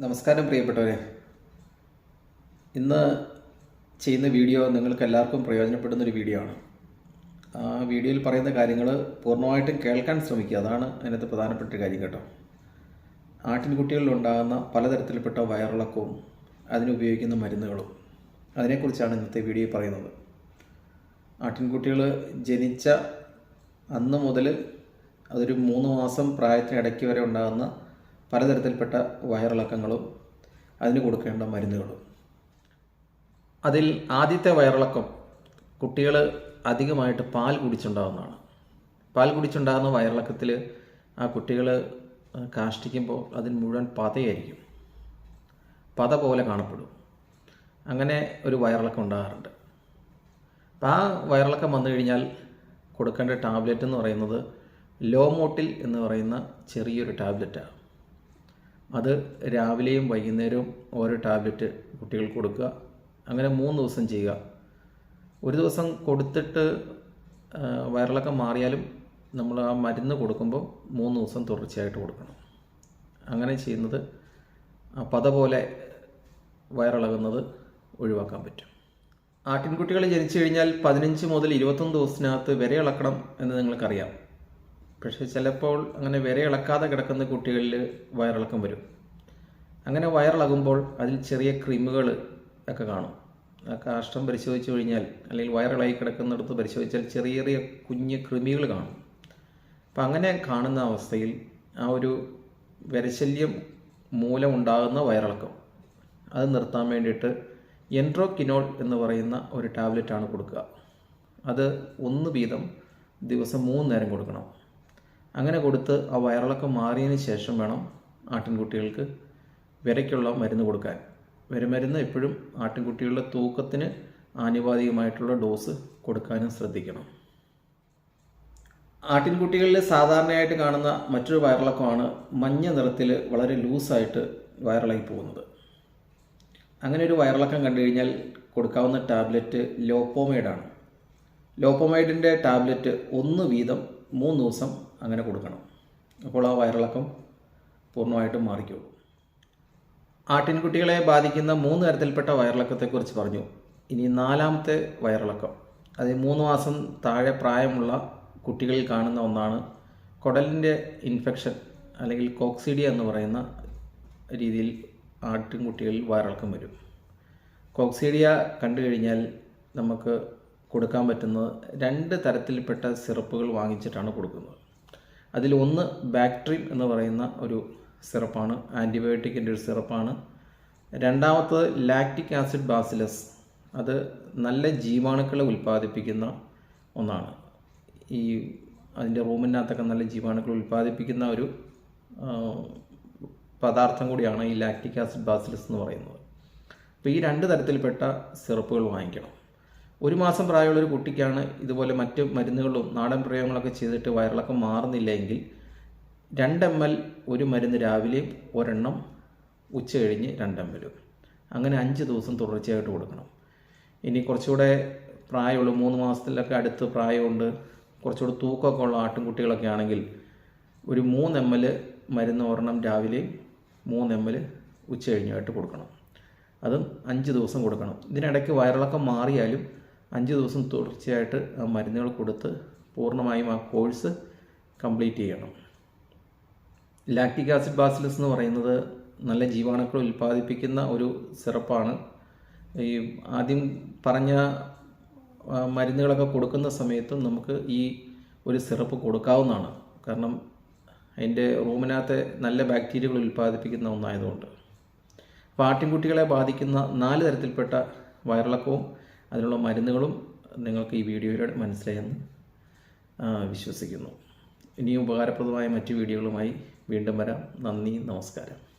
നമസ്കാരം പ്രിയപ്പെട്ടവരെ. ഇന്ന് ചെയ്യുന്ന വീഡിയോ നിങ്ങൾക്ക് എല്ലാവർക്കും പ്രയോജനപ്പെടുന്ന ഒരു വീഡിയോ ആണ്. ആ വീഡിയോയിൽ പറയുന്ന കാര്യങ്ങൾ പൂർണമായിട്ടും കേൾക്കാൻ ശ്രമിക്കുക. അതാണ് അതിനകത്ത് പ്രധാനപ്പെട്ട കാര്യം കേട്ടോ. ആട്ടിൻകുട്ടികളിലുണ്ടാകുന്ന പലതരത്തിൽപ്പെട്ട വയറിളക്കവും അതിനുപയോഗിക്കുന്ന മരുന്നുകളും. അതിനെക്കുറിച്ചാണ് ഇന്നത്തെ വീഡിയോ പറയുന്നത്. ആട്ടിൻകുട്ടികൾ ജനിച്ച അന്ന് മുതൽ അതൊരു മൂന്ന് മാസം പ്രായത്തിനിടയ്ക്ക് വരെ ഉണ്ടാകുന്ന പലതരത്തിൽപ്പെട്ട വയറിളക്കങ്ങളും അതിന് കൊടുക്കേണ്ട മരുന്നുകളും. അതിൽ ആദ്യത്തെ വയറിളക്കം കുട്ടികൾ അധികമായിട്ട് പാൽ കുടിച്ചുണ്ടാകുന്നതാണ് പാൽ കുടിച്ചുണ്ടാകുന്ന വയറിളക്കത്തിൽ ആ കുട്ടികൾ കാഷ്ടിക്കുമ്പോൾ അതിന് മുഴുവൻ പതയായിരിക്കും. പത പോലെ കാണപ്പെടും. അങ്ങനെ ഒരു വയറിളക്കം ഉണ്ടാകാറുണ്ട്. അപ്പം ആ വയറിളക്കം വന്നു കഴിഞ്ഞാൽ കൊടുക്കേണ്ട ടാബ്ലറ്റ് എന്ന് പറയുന്നത് ലോമോട്ടിൽ എന്ന് പറയുന്ന ചെറിയൊരു ടാബ്ലറ്റാണ്. അത് രാവിലെയും വൈകുന്നേരവും ഓരോ ടാബ്ലറ്റ് കുട്ടികൾക്ക് കൊടുക്കുക. അങ്ങനെ മൂന്ന് ദിവസം ചെയ്യുക. ഒരു ദിവസം കൊടുത്തിട്ട് വയറിളക്കം മാറിയാലും നമ്മൾ ആ മരുന്ന് കൊടുക്കുമ്പോൾ മൂന്ന് ദിവസം തുടർച്ചയായിട്ട് കൊടുക്കണം. അങ്ങനെ ചെയ്യുന്നത് പത പോലെ വയറിളകുന്നത് ഒഴിവാക്കാൻ പറ്റും. ആട്ടിൻകുട്ടികൾ ജനിച്ചു കഴിഞ്ഞാൽ പതിനഞ്ച് മുതൽ ഇരുപത്തൊന്ന് ദിവസത്തിനകത്ത് വരെ ഇളക്കണം എന്ന് നിങ്ങൾക്കറിയാം. പക്ഷേ ചിലപ്പോൾ അങ്ങനെ വിര ഇളക്കാതെ കിടക്കുന്ന കുട്ടികളിൽ വയറിളക്കം വരും. അങ്ങനെ വയറിളകുമ്പോൾ അതിൽ ചെറിയ ക്രിമുകൾ ഒക്കെ കാണും. ആ കാഷ്ടം പരിശോധിച്ച് കഴിഞ്ഞാൽ അല്ലെങ്കിൽ വയറിളകി കിടക്കുന്നിടത്ത് പരിശോധിച്ചാൽ ചെറിയ ചെറിയ കുഞ്ഞ് കൃമികൾ കാണും. അപ്പം അങ്ങനെ കാണുന്ന അവസ്ഥയിൽ ആ ഒരു വിരശല്യം മൂലമുണ്ടാകുന്ന വയറിളക്കം. അത് നിർത്താൻ വേണ്ടിയിട്ട് എൻട്രോക്കിനോൾ എന്ന് പറയുന്ന ഒരു ടാബ്ലറ്റാണ് കൊടുക്കുക. അത് ഒന്ന് വീതം ദിവസം മൂന്ന് നേരം കൊടുക്കണം. അങ്ങനെ കൊടുത്ത് ആ വയറിളക്കം മാറിയതിന് ശേഷം വേണം ആട്ടിൻകുട്ടികൾക്ക് വിരയ്ക്കുള്ള മരുന്ന് കൊടുക്കാൻ. വിരമരുന്ന് എപ്പോഴും ആട്ടിൻകുട്ടികളുടെ തൂക്കത്തിന് ആനുപാതികമായിട്ടുള്ള ഡോസ് കൊടുക്കാനും ശ്രദ്ധിക്കണം. ആട്ടിൻകുട്ടികളിൽ സാധാരണയായിട്ട് കാണുന്ന മറ്റൊരു വയറിളക്കമാണ് മഞ്ഞ നിറത്തിൽ വളരെ ലൂസായിട്ട് വയറിളകി പോകുന്നത്. അങ്ങനെ ഒരു വയറിളക്കം കണ്ടു കഴിഞ്ഞാൽ കൊടുക്കാവുന്ന ടാബ്ലറ്റ് ലോപ്പോമൈഡാണ്. ലോപ്പോമൈഡിന്റെ ടാബ്ലറ്റ് ഒന്ന് വീതം മൂന്ന് ദിവസം അങ്ങനെ കൊടുക്കണം. അപ്പോൾ ആ വയറിളക്കം പൂർണമായിട്ടും മാറിക്കോളും. ആട്ടിൻകുട്ടികളെ ബാധിക്കുന്ന മൂന്ന് തരത്തിൽപ്പെട്ട വയറിളക്കത്തെക്കുറിച്ച് പറഞ്ഞു. ഇനി നാലാമത്തെ വയറിളക്കം. അത് മൂന്ന് മാസം താഴെ പ്രായമുള്ള കുട്ടികളിൽ കാണുന്ന ഒന്നാണ്. കുടലിന്റെ ഇൻഫെക്ഷൻ അല്ലെങ്കിൽ കോക്സിഡിയ എന്ന് പറയുന്ന രീതിയിൽ ആട്ടിൻകുട്ടികളിൽ വയറിളക്കം വരും. കോക്സീഡിയ കണ്ടു കഴിഞ്ഞാൽ നമുക്ക് കൊടുക്കാൻ പറ്റുന്നത് രണ്ട് തരത്തിൽപ്പെട്ട സിറപ്പുകൾ വാങ്ങിച്ചിട്ടാണ് കൊടുക്കുന്നത്. അതിൽ ഒന്ന് ബാക്ട്രീം എന്ന് പറയുന്ന ഒരു സിറപ്പാണ് ആന്റിബയോട്ടിക്കിന്റെ ഒരു സിറപ്പാണ്. രണ്ടാമത്തത് ലാക്റ്റിക് ആസിഡ് ബാസിലസ്. അത് നല്ല ജീവാണുക്കളെ ഉൽപ്പാദിപ്പിക്കുന്ന ഒന്നാണ്. ഈ അതിന്റെ റൂമിനകത്തൊക്കെ നല്ല ജീവാണുക്കൾ ഉൽപ്പാദിപ്പിക്കുന്ന ഒരു പദാർത്ഥം കൂടിയാണ് ഈ ലാക്റ്റിക് ആസിഡ് ബാസിലസ് എന്ന് പറയുന്നത്. അപ്പോൾ ഈ രണ്ട് തരത്തിൽപ്പെട്ട സിറപ്പുകൾ വാങ്ങിക്കണം. ഒരു മാസം പ്രായമുള്ള ഒരു കുട്ടിക്കാണ് ഇതുപോലെ മറ്റ് മരുന്നുകളും നാടൻ പ്രയോഗങ്ങളൊക്കെ ചെയ്തിട്ട് വയറിളക്കം മാറുന്നില്ല എങ്കിൽ രണ്ട് എം എൽ ഒരു മരുന്ന് രാവിലെയും ഒരെണ്ണം ഉച്ച കഴിഞ്ഞ് രണ്ട് എം അങ്ങനെ അഞ്ച് ദിവസം തുടർച്ചയായിട്ട് കൊടുക്കണം. ഇനി കുറച്ചുകൂടെ പ്രായമുള്ള മൂന്ന് മാസത്തിലൊക്കെ അടുത്ത് പ്രായമുണ്ട് കുറച്ചുകൂടെ തൂക്കമൊക്കെ ഉള്ള ആട്ടിൻകുട്ടികളൊക്കെ ആണെങ്കിൽ ഒരു മൂന്ന് എം എൽ മരുന്ന് ഒരെണ്ണം രാവിലെയും മൂന്ന് എം എൽ ഉച്ച കഴിഞ്ഞായിട്ട് കൊടുക്കണം. അതും അഞ്ച് ദിവസം കൊടുക്കണം. ഇതിനിടയ്ക്ക് വയറിളക്കം മാറിയാലും അഞ്ച് ദിവസം തുടർച്ചയായിട്ട് ആ മരുന്നുകൾ കൊടുത്ത് പൂർണമായും ആ കോഴ്സ് കംപ്ലീറ്റ് ചെയ്യണം. ലാക്റ്റിക് ആസിഡ് ബാസിലസ് എന്ന് പറയുന്നത് നല്ല ജീവാണുക്കൾ ഉൽപ്പാദിപ്പിക്കുന്ന ഒരു സിറപ്പാണ്. ഈ ആദ്യം പറഞ്ഞ മരുന്നുകളൊക്കെ കൊടുക്കുന്ന സമയത്തും നമുക്ക് ഈ ഒരു സിറപ്പ് കൊടുക്കാവുന്നതാണ്. കാരണം അതിന്റെ റൂമിനകത്തെ നല്ല ബാക്ടീരിയകൾ ഉൽപ്പാദിപ്പിക്കുന്ന ഒന്നായതുകൊണ്ട്. അപ്പോൾ ആട്ടിൻകുട്ടികളെ ബാധിക്കുന്ന നാല് തരത്തിൽപ്പെട്ട വയറിളക്കവും അതിനുള്ള മരുന്നുകളും നിങ്ങൾക്ക് ഈ വീഡിയോയിലൂടെ മനസ്സിലായെന്ന് വിശ്വസിക്കുന്നു. ഇനിയും ഉപകാരപ്രദമായ മറ്റു വീഡിയോകളുമായി വീണ്ടും വരാം. നന്ദി നമസ്കാരം.